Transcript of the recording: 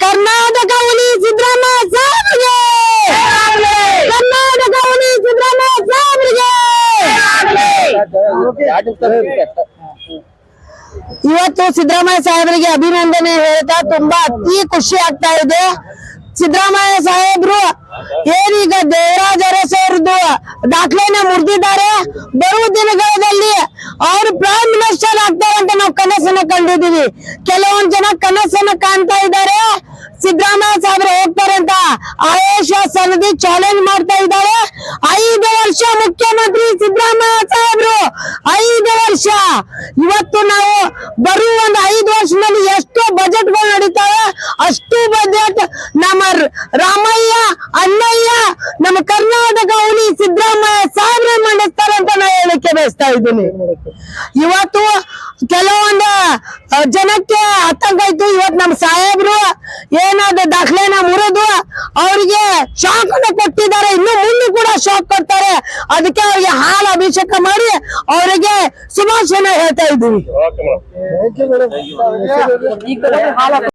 ಕರ್ನಾಟಕ ಹುಲಿ ಸಿದ್ದರಾಮಯ್ಯ ಇವತ್ತು ಸಿದ್ದರಾಮಯ್ಯ ಸಾಹೇಬರಿಗೆ ಅಭಿನಂದನೆ ಹೇಳ್ತಾ ತುಂಬಾ ಅತಿ ಖುಷಿ ಆಗ್ತಾ ಇದೆ. ಸಿದ್ದರಾಮಯ್ಯ ಸಾಹೇಬ್ರು ಏನೀಗ ದೇವರಾಜ ಅರಸ್ ಅವ್ರದ್ದು ದಾಖಲೆನ ಮುರಿದಿದ್ದಾರೆ. ಬರುವ ದಿನಗಳಲ್ಲಿ ಅವರು ಪ್ರೈಮ್ ಮಿನಿಸ್ಟರ್ ಆಗ್ತಾರೆ ಅಂತ ನಾವು ಕನಸನ್ನ ಕಂಡಿದೀವಿ ಕೆಲವೊಂದ್ ಜನ ಕನಸನ್ನ ಕಾಣ್ತಾ ಇದ್ದಾರೆ. ಸಿದ್ದರಾಮಯ್ಯ ಸಾಹೇಬ್ರು ಹೋಗ್ತಾರೆ ಅಂತ ಆಯೇಷ ಸನದಿ ಚಾಲೆಂಜ್ ಮಾಡ್ತಾ ಇದ್ದಾರೆ. ಐದು ವರ್ಷ ಮುಖ್ಯಮಂತ್ರಿ ಸಿದ್ದರಾಮಯ್ಯ ಸಾಹೇಬ್ರು ವರ್ಷ. ಇವತ್ತು ನಾವು ಬರುವ ಒಂದು ಐದು ವರ್ಷದಲ್ಲಿ ಎಷ್ಟು ಬಜೆಟ್ಗಳು ನಡೀತಾವೆ. ಅಷ್ಟು ಬಜೆಟ್ ನಮ್ಮ ರಾಮಯ್ಯ, ಅಣ್ಣಯ್ಯ, ನಮ್ಮ ಕರ್ನಾಟಕ ಹುಲಿ ಸಿದ್ದರಾಮಯ್ಯ ಸಾಧನೆ ಮಾಡಿಸ್ತಾರೆ ಅಂತ ನಾ ಹೇಳಕ್ಕೆ ಬಯಸ್ತಾ ಇದ್ದೀನಿ. ಇವತ್ತು ಕೆಲವೊಂದು ಜನಕ್ಕೆ ಆತಂಕ ಇತ್ತು ಇವತ್ತು ನಮ್ಮ ಮುರಿದು ಅವರಿಗೆ ಶಾಕ್ ಅನ್ನು ಕೊಟ್ಟಿದ್ದಾರೆ. ಇನ್ನು ಮುಂದೆ ಕೂಡ ಶಾಕ್ ಕೊಡ್ತಾರೆ. ಅದಕ್ಕೆ ಅವರಿಗೆ ಹಾಲು ಅಭಿಷೇಕ ಮಾಡಿ ಅವರಿಗೆ ಶುಭಾಶಯನ ಹೇಳ್ತಾ ಇದ್ದೀವಿ.